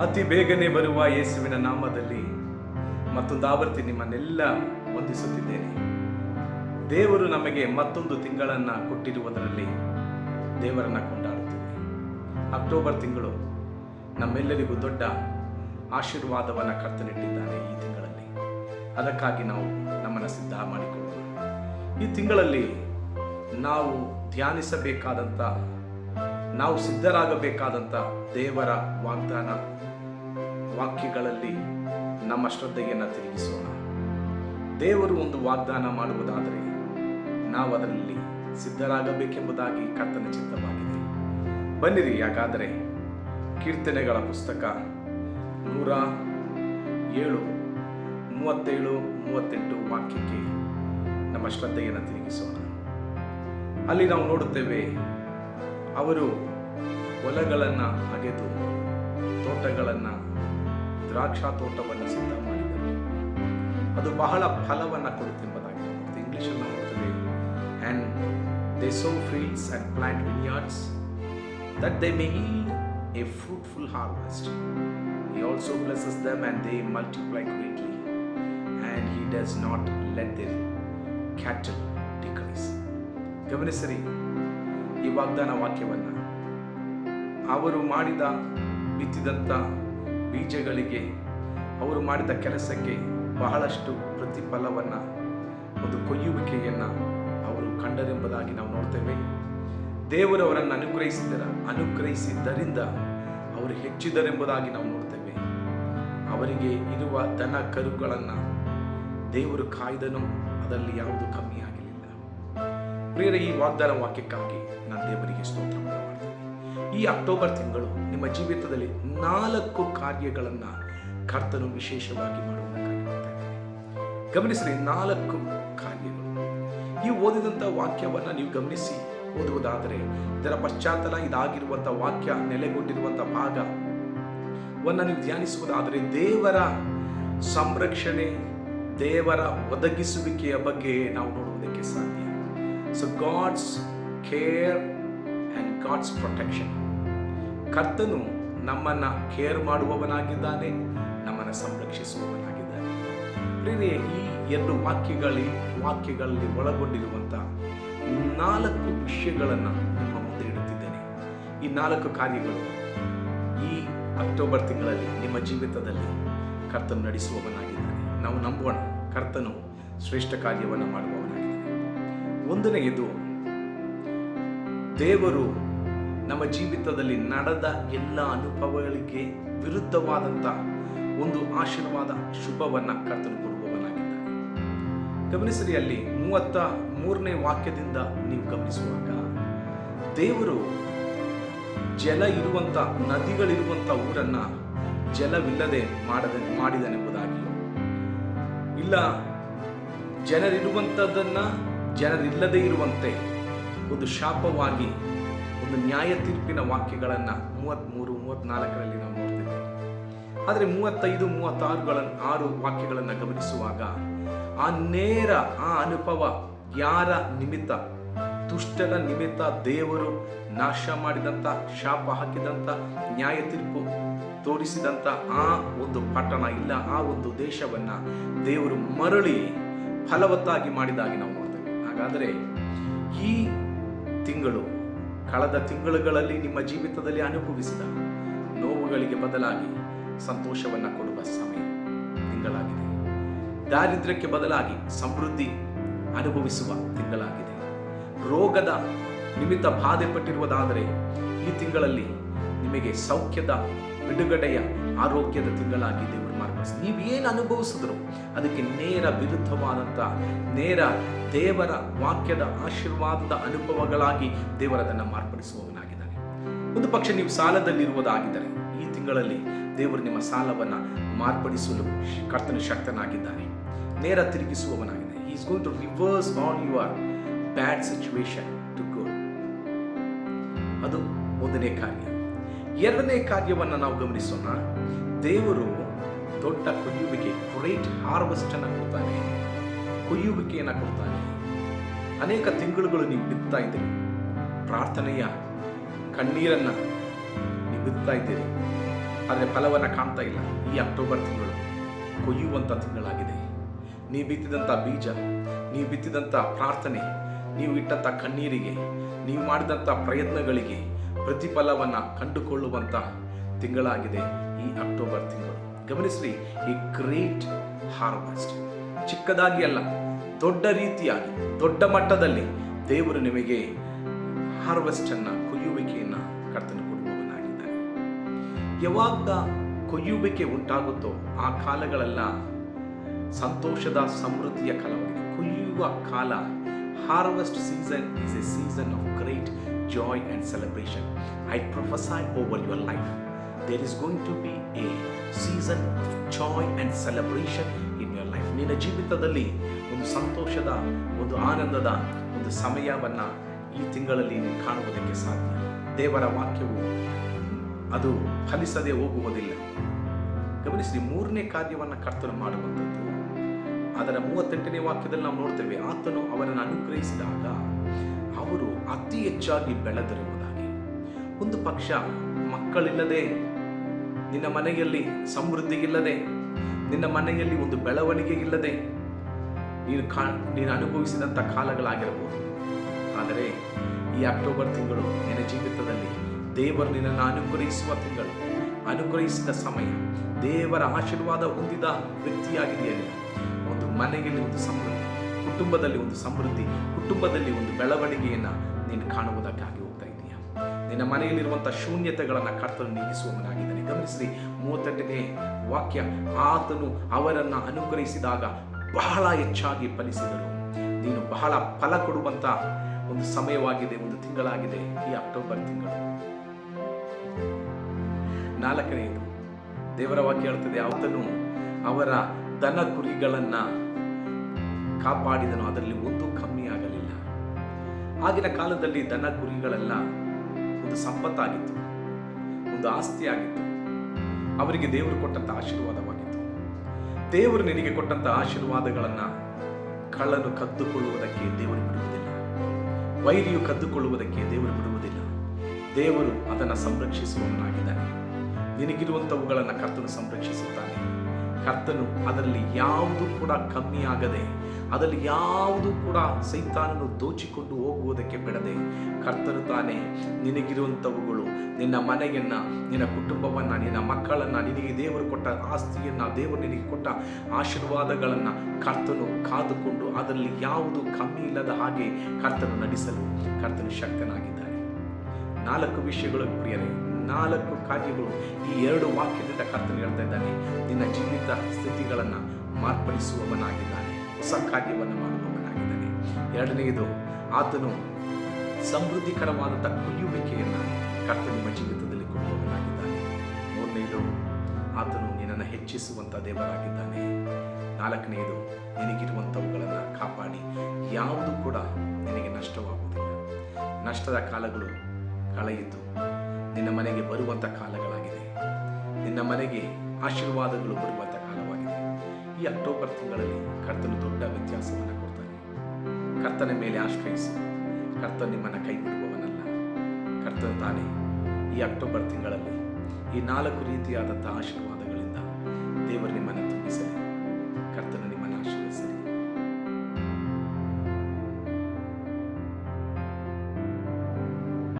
ಅತಿ ಬೇಗನೆ ಬರುವ ಯೇಸುವಿನ ನಾಮದಲ್ಲಿ ಮತ್ತೊಂದು ಆವರ್ತಿ ನಿಮ್ಮನ್ನೆಲ್ಲ ವಂದಿಸುತ್ತಿದ್ದೇನೆ. ದೇವರು ನಮಗೆ ಮತ್ತೊಂದು ತಿಂಗಳನ್ನು ಕೊಟ್ಟಿರುವುದರಲ್ಲಿ ದೇವರನ್ನ ಕೊಂಡಾಡುತ್ತೇವೆ ಅಕ್ಟೋಬರ್ ತಿಂಗಳು ನಮ್ಮೆಲ್ಲರಿಗೂ ದೊಡ್ಡ ಆಶೀರ್ವಾದವನ್ನು ಕರ್ತನಿಟ್ಟಿದ್ದಾನೆ ಈ ತಿಂಗಳಲ್ಲಿ. ಅದಕ್ಕಾಗಿ ನಾವು ನಮ್ಮನ್ನು ಸಿದ್ಧ ಮಾಡಿಕೊಳ್ಳೋಣ. ಈ ತಿಂಗಳಲ್ಲಿ ನಾವು ಧ್ಯಾನಿಸಬೇಕಾದಂಥ ನಾವು ಸಿದ್ಧರಾಗಬೇಕಾದಂಥ ದೇವರ ವಾಗ್ದಾನ ವಾಕ್ಯಗಳಲ್ಲಿ ನಮ್ಮ ಶ್ರದ್ಧೆಯನ್ನು ತಿರುಗಿಸೋಣ. ದೇವರು ಒಂದು ವಾಗ್ದಾನ ಮಾಡುವುದಾದರೆ ನಾವು ಅದರಲ್ಲಿ ಸಿದ್ಧರಾಗಬೇಕೆಂಬುದಾಗಿ ಕರ್ತನ ಚಿತ್ತವಾಗಿದೆ. ಬನ್ನಿರಿ, ಯಾಕಾದರೆ ಕೀರ್ತನೆಗಳ ಪುಸ್ತಕ ನೂರ ಏಳು, ಮೂವತ್ತೇಳು, ಮೂವತ್ತೆಂಟು ವಾಕ್ಯಕ್ಕೆ ನಮ್ಮ ಶ್ರದ್ಧೆಯನ್ನು ತಿರುಗಿಸೋಣ. ಅಲ್ಲಿ ನಾವು ನೋಡುತ್ತೇವೆ, ಅವರು ಹೊಲಗಳನ್ನು ಅಗೆದು ತೋಟಗಳನ್ನು ದ್ರಾಕ್ಷಾ ತೋಟವನ್ನು ಸಿದ್ಧ ಮಾಡಿದರು. ಅದು ಬಹಳ ಫಲವನ್ನು ಕೊಡುತ್ತೆಂಬುದಾಗಿ ಮತ್ತು ಇಂಗ್ಲೀಷಲ್ಲಿ ನೋಡ್ತೇವೆ and they sow fields and plant vineyards that they may a fruitful harvest He also blesses them and they multiply greatly, and He does not let their cattle decrease. ಗಮನಿಸಿರಿ ಈ ವಾಗ್ದಾನ ವಾಕ್ಯವನ್ನು ಅವರು ಮಾಡಿದ ಬಿತ್ತಿದಂಥ ಬೀಜಗಳಿಗೆ, ಅವರು ಮಾಡಿದ ಕೆಲಸಕ್ಕೆ ಬಹಳಷ್ಟು ಪ್ರತಿಫಲವನ್ನು, ಒಂದು ಕೊಯ್ಯುವಿಕೆಯನ್ನು ಅವರು ಕಂಡರೆಂಬುದಾಗಿ ನಾವು ನೋಡ್ತೇವೆ. ದೇವರು ಅವರನ್ನು ಅನುಗ್ರಹಿಸಿದರ, ಅನುಗ್ರಹಿಸಿದ್ದರಿಂದ ಅವರು ಹೆಚ್ಚಿದರೆಂಬುದಾಗಿ ನಾವು ನೋಡ್ತೇವೆ. ಅವರಿಗೆ ಇರುವ ದನ ಕರುಗಳನ್ನು ದೇವರು ಕಾಯ್ದನು, ಅದರಲ್ಲಿ ಯಾವುದು ಕಮ್ಮಿ ಆಗಲಿಲ್ಲ ಪ್ರಿಯರೇ, ಈ ವಾಗ್ದಾನ ವಾಕ್ಯಕ್ಕಾಗಿ ನಾನು ದೇವರಿಗೆ ಸ್ತೋತ್ರ ಈ ಅಕ್ಟೋಬರ್ ತಿಂಗಳು ನಿಮ್ಮ ಜೀವಿತದಲ್ಲಿ ನಾಲ್ಕು ಕಾರ್ಯಗಳನ್ನು ಕರ್ತನು ವಿಶೇಷವಾಗಿ ಇದ್ದಾನೆ. ಗಮನಿಸಿರಿ, ನಾಲ್ಕು ಕಾರ್ಯಗಳು. ಈ ಓದಿದಂಥ ವಾಕ್ಯವನ್ನು ನೀವು ಗಮನಿಸಿ ಓದುವುದಾದರೆ, ಇದರ ಪಶ್ಚಾತ್ತಲ ಇದಾಗಿರುವಂಥ ವಾಕ್ಯ ನೆಲೆಗೊಂಡಿರುವಂಥ ಭಾಗವನ್ನು ನೀವು ಧ್ಯಾನಿಸುವುದಾದರೆ, ದೇವರ ಸಂರಕ್ಷಣೆ, ದೇವರ ಒದಗಿಸುವಿಕೆಯ ಬಗ್ಗೆ ನಾವು ನೋಡುವುದಕ್ಕೆ ಸಾಧ್ಯ. So God's care God's protection ಕರ್ತನು ನಮ್ಮನ್ನು ಕೇರ್ ಮಾಡುವವನಾಗಿದ್ದಾನೆ, ನಮ್ಮನ್ನು ಸಂರಕ್ಷಿಸುವವನಾಗಿದ್ದಾನೆ. ಪ್ರೇರೆ ಈ ಎರಡು ವಾಕ್ಯಗಳಲ್ಲಿ ವಾಕ್ಯಗಳಲ್ಲಿ ಒಳಗೊಂಡಿರುವಂಥ ನಾಲ್ಕು ವಿಷಯಗಳನ್ನು ನಿಮ್ಮ ಮುಂದೆ ಇಡುತ್ತಿದ್ದೇನೆ. ಈ ನಾಲ್ಕು ಕಾರ್ಯಗಳು ಈ ಅಕ್ಟೋಬರ್ ತಿಂಗಳಲ್ಲಿ ನಿಮ್ಮ ಜೀವಿತದಲ್ಲಿ ಕರ್ತನು ನಡೆಸುವವನಾಗಿದ್ದಾನೆ. ನಾವು ನಂಬೋಣ ಕರ್ತನು ಶ್ರೇಷ್ಠ ಕಾರ್ಯವನ್ನು ಮಾಡುವವನಾಗಿದ್ದಾನೆ. ಒಂದನೆಯದು, ದೇವರು ನಮ್ಮ ಜೀವಿತದಲ್ಲಿ ನಡೆದ ಎಲ್ಲ ಅನುಭವಗಳಿಗೆ ವಿರುದ್ಧವಾದಂಥ ಒಂದು ಆಶೀರ್ವಾದ, ಶುಭವನ್ನ ಕರ್ತನು ಕೊಡುವವನಾಗಿದ್ದಾನೆ. ಗಮನಿಸಿರಿ, ಅಲ್ಲಿ ಮೂವತ್ತ ಮೂರನೇ ವಾಕ್ಯದಿಂದ ನೀವು ಗಮನಿಸುವಾಗ, ದೇವರು ಜಲ ಇರುವಂತ, ನದಿಗಳಿರುವಂತ ಊರನ್ನ ಜಲವಿಲ್ಲದೆ ಮಾಡದ ಮಾಡಿದನೆಂಬುದಾಗಿ ಇಲ್ಲ ಜನರಿರುವಂಥದ್ದನ್ನ ಜನರಿಲ್ಲದೆ ಇರುವಂತೆ ಒಂದು ಶಾಪವಾಗಿ ಒಂದು ನ್ಯಾಯ ತೀರ್ಪಿನ ವಾಕ್ಯಗಳನ್ನು ಮೂವತ್ತ್ಮೂರು ಮೂವತ್ತ್ನಾಲ್ಕರಲ್ಲಿ ನಾವು ನೋಡ್ತೇವೆ ಆದರೆ ಮೂವತ್ತೈದು ಮೂವತ್ತಾರುಗಳನ್ನು ಆರು ವಾಕ್ಯಗಳನ್ನು ಗಮನಿಸುವಾಗ ಆ ನೇರ, ಆ ಅನುಭವ ಯಾರ ನಿಮಿತ್ತ? ದುಷ್ಟನ ನಿಮಿತ್ತ ದೇವರು ನಾಶ ಮಾಡಿದಂಥ ಶಾಪ ಹಾಕಿದಂಥ ನ್ಯಾಯ ತೀರ್ಪು ತೋರಿಸಿದಂಥ ಆ ಒಂದು ಪಟ್ಟಣ ಇಲ್ಲ, ಆ ಒಂದು ದೇಶವನ್ನು ದೇವರು ಮರಳಿ ಫಲವತ್ತಾಗಿ ಮಾಡಿದಾಗಿ ನಾವು ನೋಡ್ತೇವೆ. ಹಾಗಾದರೆ ಈ ತಿಂಗಳು ಕಳೆದ ತಿಂಗಳುಗಳಲ್ಲಿ ನಿಮ್ಮ ಜೀವಿತದಲ್ಲಿ ಅನುಭವಿಸಿದ ನೋವುಗಳಿಗೆ ಬದಲಾಗಿ ಸಂತೋಷವನ್ನು ಕೊಡುವ ಸಮಯ ತಿಂಗಳಾಗಿದೆ. ದಾರಿದ್ರ್ಯಕ್ಕೆ ಬದಲಾಗಿ ಸಮೃದ್ಧಿ ಅನುಭವಿಸುವ ತಿಂಗಳಾಗಿದೆ. ರೋಗದ ನಿಮಿತ್ತ ಬಾಧೆ ಪಟ್ಟಿರುವುದಾದರೆ ಈ ತಿಂಗಳಲ್ಲಿ ನಿಮಗೆ ಸೌಖ್ಯದ ಬಿಡುಗಡೆಯ ಆರೋಗ್ಯದ ತಿಂಗಳಾಗಿ ಮಾರ್ಪಡಿಸಿ ನೀವೇನು ಅನುಭವಿಸಿದ್ರು? ಅದಕ್ಕೆ ನೇರ ವಿರುದ್ಧವಾದಂಥ ನೇರ ದೇವರ ವಾಕ್ಯದ ಆಶೀರ್ವಾದದ ಅನುಭವಗಳಾಗಿ ದೇವರದನ್ನು ಮಾರ್ಪಡಿಸುವವನಾಗಿದ್ದಾನೆ. ಒಂದು ಪಕ್ಷ ನೀವು ಸಾಲದಲ್ಲಿರುವುದಾಗಿದ್ದರೆ, ಈ ತಿಂಗಳಲ್ಲಿ ದೇವರು ನಿಮ್ಮ ಸಾಲವನ್ನು ಮಾರ್ಪಡಿಸಲು ಕರ್ತನ ಶಕ್ತನಾಗಿದ್ದಾನೆ ನೇರ ತಿರುಗಿಸುವವನಾಗಿದೆ. Is going to reverse on your bad situation to good ಅದು ಒಂದನೇ ಕಾರ್ಯ. ಎರಡನೇ ಕಾರ್ಯವನ್ನು ನಾವು ಗಮನಿಸೋಣ. ದೇವರು ದೊಡ್ಡ ಕೊಯ್ಯುವಿಕೆ ಗ್ರೇಟ್ ಹಾರ್ವೆಸ್ಟ್ ಅನ್ನು ಕೊಡ್ತಾನೆ. ಕೊಯ್ಯುವಿಕೆಯನ್ನು ಕೊಡ್ತಾನೆ. ಅನೇಕ ತಿಂಗಳುಗಳು ನೀವು ಬಿತ್ತಾ ಇದ್ದೀರಿ. ಪ್ರಾರ್ಥನೆಯ ಕಣ್ಣೀರನ್ನ ನೀವು ಬಿತ್ತಾ ಇದ್ದೀರಿ. ಆದರೆ ಫಲವನ್ನು ಕಾಣ್ತಾ ಇಲ್ಲ. ಈ ಅಕ್ಟೋಬರ್ ತಿಂಗಳು ಕೊಯ್ಯುವಂಥ ತಿಂಗಳಾಗಿದೆ. ನೀವು ಬಿತ್ತಿದಂಥ ಬೀಜ, ನೀವು ಬಿತ್ತಿದಂಥ ಪ್ರಾರ್ಥನೆ, ನೀವು ಇಟ್ಟಂಥ ಕಣ್ಣೀರಿಗೆ, ನೀವು ಮಾಡಿದಂಥ ಪ್ರಯತ್ನಗಳಿಗೆ ಪ್ರತಿಫಲವನ್ನು ಕಂಡುಕೊಳ್ಳುವಂಥ ತಿಂಗಳಾಗಿದೆ ಈ ಅಕ್ಟೋಬರ್ ತಿಂಗಳು. ಗಮನಿಸ್ರಿ, ಈ ಗ್ರೇಟ್ ಹಾರ್ವೆಸ್ಟ್ ಚಿಕ್ಕದಾಗಿ ಅಲ್ಲ, ದೊಡ್ಡ ರೀತಿಯಾಗಿ, ದೊಡ್ಡ ಮಟ್ಟದಲ್ಲಿ ದೇವರು ನಿಮಗೆ ಹಾರ್ವೆಸ್ಟ್ ಅನ್ನ, ಕೊಯ್ಯುವಿಕೆಯನ್ನ ಕರ್ತನ ಕೊಡುವವನಾಗಿದ್ದಾನೆ. ಯಾವಾಗ ಕೊಯ್ಯುವಿಕೆ ಉಂಟಾಗುತ್ತೋ ಆ ಕಾಲಗಳೆಲ್ಲ, ಸಂತೋಷದ ಸಮೃದ್ಧಿಯ ಕಾಲವಾಗಿದೆ ಕೊಯ್ಯುವ ಕಾಲ harvest season is a season of great joy and celebration I prophesy over your life there is going to be a season of joy and celebration in your life ನಿನ್ನ ಜೀವಿತದಲ್ಲಿ ಒಂದು ಸಂತೋಷದ, ಒಂದು ಆನಂದದ, ಒಂದು ಸಮಯವನ್ನು ಈ ತಿಂಗಳಲ್ಲಿ ಕಾಣುವುದಕ್ಕೆ ಸಾಧ್ಯ. ದೇವರ ವಾಕ್ಯವು ಅದು ಫಲಿಸದೆ ಹೋಗುವುದಿಲ್ಲ. ಗಮನಿಸಿ, ಮೂರನೇ ಕಾರ್ಯವನ್ನು ಕರ್ತನು ಮಾಡುವಂಥದ್ದು. ಅದರ ಮೂವತ್ತೆಂಟನೇ ವಾಕ್ಯದಲ್ಲಿ ನಾವು ನೋಡ್ತೇವೆ, ಆತನು ಅವರನ್ನು ಅನುಗ್ರಹಿಸಿದಾಗ ಅವರು ಅತಿ ಹೆಚ್ಚಾಗಿ ಬೆಳೆದಿರುವುದಾಗಿ. ಒಂದು ಪಕ್ಷ ಮಕ್ಕಳಿಲ್ಲದೆ ನಿನ್ನ ಮನೆಯಲ್ಲಿ ಸಮೃದ್ಧಿ ಇಲ್ಲದೆ ನಿನ್ನ ಮನೆಯಲ್ಲಿ ಒಂದು ಬೆಳವಣಿಗೆ ಇಲ್ಲದೆ ನೀನು ಕಾ, ನೀನು ಅನುಭವಿಸಿದಂಥ ಕಾಲಗಳಾಗಿರಬಹುದು ಆದರೆ ಈ ಅಕ್ಟೋಬರ್ ತಿಂಗಳು ನಿನ್ನ ಜೀವಿತದಲ್ಲಿ ದೇವರು ನಿನ್ನನ್ನು ಅನುಗ್ರಹಿಸುವ ತಿಂಗಳು, ಅನುಗ್ರಹಿಸಿದ ಸಮಯ, ದೇವರ ಆಶೀರ್ವಾದ ಹೊಂದಿದ ವ್ಯಕ್ತಿಯಾಗಿದೆಯಲ್ಲ ಒಂದು ಮನೆಯಲ್ಲಿ ಒಂದು ಸಮೃದ್ಧಿ, ಕುಟುಂಬದಲ್ಲಿ ಒಂದು ಸಮೃದ್ಧಿ, ಕುಟುಂಬದಲ್ಲಿ ಒಂದು ಬೆಳವಣಿಗೆಯನ್ನು ನೀನು ಕಾಣುವುದಕ್ಕಾಗಿ ನಿನ್ನ ಮನೆಯಲ್ಲಿರುವಂಥ ಶೂನ್ಯತೆಗಳನ್ನು ಕರ್ತನು ನೀಗಿಸುವವನಾಗಿದ್ದಾನೆ. ಗಮನಿಸಿ ಮೂವತ್ತೆಂಟನೇ ವಾಕ್ಯ, ಆತನು ಅವರನ್ನು ಅನುಗ್ರಹಿಸಿದಾಗ ಬಹಳ ಹೆಚ್ಚಾಗಿ ಫಲಿಸಿದರು. ನೀನು ಬಹಳ ಫಲ ಕೊಡುವಂಥ ಒಂದು ಸಮಯವಾಗಿದೆ, ಒಂದು ತಿಂಗಳಾಗಿದೆ ಈ ಅಕ್ಟೋಬರ್ ತಿಂಗಳು. ನಾಲ್ಕನೆಯದು, ದೇವರ ವಾಕ್ಯ ಹೇಳ್ತದೆ ಆತನು ಅವರ ದನ ಕುರಿಗಳನ್ನ ಕಾಪಾಡಿದನು, ಅದರಲ್ಲಿ ಒಂದು ಕಮ್ಮಿ ಆಗಲಿಲ್ಲ ಆಗಿನ ಕಾಲದಲ್ಲಿ ದನ ಕುರಿಗಳೆಲ್ಲ ಒಂದು ಸಂಪತ್ತಾಗಿತ್ತು, ಒಂದು ಆಸ್ತಿಯಾಗಿತ್ತು. ಅವರಿಗೆ ದೇವರು ಕೊಟ್ಟಂತ ಆಶೀರ್ವಾದವಾಗಿತ್ತು. ದೇವರು ನಿನಗೆ ಕೊಟ್ಟಂತ ಆಶೀರ್ವಾದಗಳನ್ನ ಕಳ್ಳನು ಕದ್ದುಕೊಳ್ಳುವುದಕ್ಕೆ ದೇವರು ಬಿಡುವುದಿಲ್ಲ. ವೈರಿಯು ಕದ್ದುಕೊಳ್ಳುವುದಕ್ಕೆ ದೇವರು ಬಿಡುವುದಿಲ್ಲ. ದೇವರು ಅದನ್ನು ಸಂರಕ್ಷಿಸುವವನಾಗಿದ್ದಾನೆ. ನಿನಗಿರುವಂಥವುಗಳನ್ನು ಕರ್ತನು ಸಂರಕ್ಷಿಸುತ್ತಾನೆ. ಕರ್ತನು ಅದರಲ್ಲಿ ಯಾವುದು ಕೂಡ ಕಮ್ಮಿ ಆಗದೆ ಅದರಲ್ಲಿ ಯಾವುದು ಕೂಡ ಸೈತಾನನ್ನು ದೋಚಿಕೊಂಡು ಹೋಗುವುದಕ್ಕೆ ಬಿಡದೆ ಕರ್ತನು ತಾನೇ ನಿನಗಿರುವಂಥವುಗಳು. ನಿನ್ನ ಮನೆಯನ್ನ, ನಿನ್ನ ಕುಟುಂಬವನ್ನ, ನಿನ್ನ ಮಕ್ಕಳನ್ನ, ನಿನಗೆ ದೇವರು ಕೊಟ್ಟ ಆಸ್ತಿಯನ್ನ, ದೇವರು ನಿನಗೆ ಕೊಟ್ಟ ಆಶೀರ್ವಾದಗಳನ್ನ ಕರ್ತನು ಕಾದುಕೊಂಡು ಅದರಲ್ಲಿ ಯಾವುದು ಕಮ್ಮಿ ಇಲ್ಲದ ಹಾಗೆ ಕರ್ತನು ನಡೆಸಲು ಕರ್ತನು ಶಕ್ತನಾಗಿದ್ದಾನೆ ನಾಲ್ಕು ವಿಷಯಗಳು ಪ್ರಿಯರೇ, ನಾಲ್ಕು ಕಾರ್ಯಗಳು ಈ ಎರಡು ವಾಕ್ಯದಿಂದ ಕರ್ತನು ಹೇಳ್ತಾ ಇದ್ದಾನೆ. ನಿನ್ನ ಜೀವಿತ ಸ್ಥಿತಿಗಳನ್ನು ಮಾರ್ಪಡಿಸುವವನಾಗಿದ್ದಾನೆ. ಹೊಸ ಕಾರ್ಯವನ್ನು ಮಾಡುವವನಾಗಿದ್ದಾನೆ ಎರಡನೆಯದು, ಆತನು ಸಮೃದ್ಧಿಕರವಾದಂಥ ಕೊಯ್ಯುವಿಕೆಯನ್ನು ಕರ್ತ ನಿಮ್ಮ ಜೀವಿತದಲ್ಲಿ ಕೊಡುವವನಾಗಿದ್ದಾನೆ. ಮೂರನೆಯದು, ಆತನು ನಿನ್ನನ್ನು ಹೆಚ್ಚಿಸುವಂಥ ದೇವರಾಗಿದ್ದಾನೆ. ನಾಲ್ಕನೆಯದು, ನಿನಗಿರುವಂಥವುಗಳನ್ನು ಕಾಪಾಡಿ. ಯಾವುದು ಕೂಡ ನಿನಗೆ ನಷ್ಟವಾಗುವುದಿಲ್ಲ. ನಷ್ಟದ ಕಾಲಗಳು ಕಳೆಯಿತು. ನಿನ್ನ ಮನೆಗೆ ಬರುವಂಥ ಕಾಲಗಳಾಗಿದೆ ನಿನ್ನ ಮನೆಗೆ ಆಶೀರ್ವಾದಗಳು ಬರುವಂಥ ಈ ಅಕ್ಟೋಬರ್ ತಿಂಗಳಲ್ಲಿ ಕರ್ತನು ದೊಡ್ಡ ವ್ಯತ್ಯಾಸವನ್ನು ಕೊಡ್ತಾನೆ ಕರ್ತನ ಮೇಲೆ ಆಶ್ರಯಿಸಿ. ಕರ್ತ ನಿಮ್ಮನ್ನು ಕೈ ಬಿಡುವವನಲ್ಲ. ಕರ್ತನ ತಾನೇ ಈ ಅಕ್ಟೋಬರ್ ತಿಂಗಳಲ್ಲಿ ಈ ನಾಲ್ಕು ರೀತಿಯಾದಂಥ ಆಶೀರ್ವಾದಗಳಿಂದ ದೇವರು ನಿಮ್ಮನ್ನು